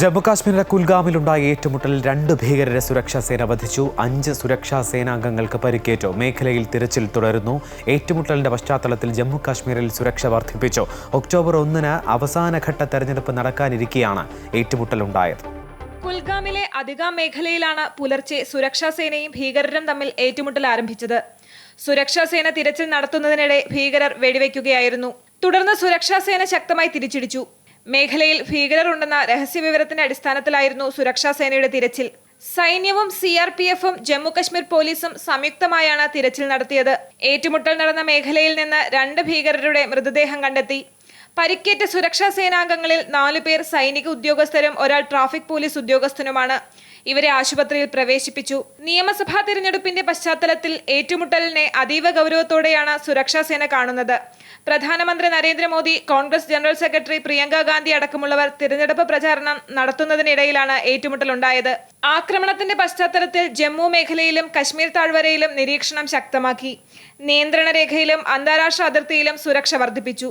ജമ്മുകാശ്മീരിലെ കുൽഗാമിലുണ്ടായ ഏറ്റുമുട്ടലിൽ രണ്ട് ഭീകരരെ സുരക്ഷാ സേന വധിച്ചു. അഞ്ച് സുരക്ഷാ സേനാംഗങ്ങൾക്ക് പരിക്കേറ്റു. മേഖലയിൽ തിരച്ചിൽ തുടരുന്നു. ഏറ്റുമുട്ടലിന്റെ പശ്ചാത്തലത്തിൽ ജമ്മുകാശ്മീരിൽ സുരക്ഷ വർദ്ധിപ്പിച്ചു. ഒക്ടോബർ ഒന്നിന് അവസാനഘട്ട തെരഞ്ഞെടുപ്പ് നടക്കാനിരിക്കെയാണ് ഏറ്റുമുട്ടലുണ്ടായത്. കുൽഗാമിലെ അധികാം മേഖലയിലാണ് പുലർച്ചെ സുരക്ഷാ സേനയും ഭീകരരും തമ്മിൽ ഏറ്റുമുട്ടൽ ആരംഭിച്ചത്. സുരക്ഷാ സേന തിരച്ചിൽ നടത്തുന്നതിനിടെ ഭീകരർ വെടിവെക്കുകയായിരുന്നു. തുടർന്ന് സുരക്ഷാ സേന ശക്തമായി തിരിച്ചടിച്ചു. മേഖലയിൽ ഭീകരർ ഉണ്ടെന്ന രഹസ്യവിവരത്തിന്റെ അടിസ്ഥാനത്തിലായിരുന്നു സുരക്ഷാ സേനയുടെ തിരച്ചിൽ. സൈന്യവും സി ആർ പി എഫും ജമ്മുകശ്മീർ പോലീസും സംയുക്തമായാണ് തിരച്ചിൽ നടത്തിയത്. ഏറ്റുമുട്ടൽ നടന്ന മേഖലയിൽ നിന്ന് രണ്ട് ഭീകരരുടെ മൃതദേഹം കണ്ടെത്തി. പരിക്കേറ്റ സുരക്ഷാ സേനാംഗങ്ങളിൽ നാലു പേർ സൈനിക ഉദ്യോഗസ്ഥരും ഒരാൾ ട്രാഫിക് പോലീസ് ഉദ്യോഗസ്ഥനുമാണ്. ഇവരെ ആശുപത്രിയിൽ പ്രവേശിപ്പിച്ചു. നിയമസഭാ തിരഞ്ഞെടുപ്പിന്റെ പശ്ചാത്തലത്തിൽ ഏറ്റുമുട്ടലിനെ അതീവ ഗൗരവത്തോടെയാണ് സുരക്ഷാ സേന കാണുന്നത്. പ്രധാനമന്ത്രി നരേന്ദ്രമോദി കോൺഗ്രസ് ജനറൽ സെക്രട്ടറി പ്രിയങ്ക ഗാന്ധി അടക്കമുള്ളവർ തിരഞ്ഞെടുപ്പ് പ്രചാരണം നടത്തുന്നതിനിടയിലാണ് ഏറ്റുമുട്ടലുണ്ടായത്. ആക്രമണത്തിന്റെ പശ്ചാത്തലത്തിൽ ജമ്മു മേഖലയിലും കശ്മീർ താഴ്വരയിലും നിരീക്ഷണം ശക്തമാക്കി. നിയന്ത്രണ രേഖയിലും അന്താരാഷ്ട്ര അതിർത്തിയിലും സുരക്ഷ വർദ്ധിപ്പിച്ചു.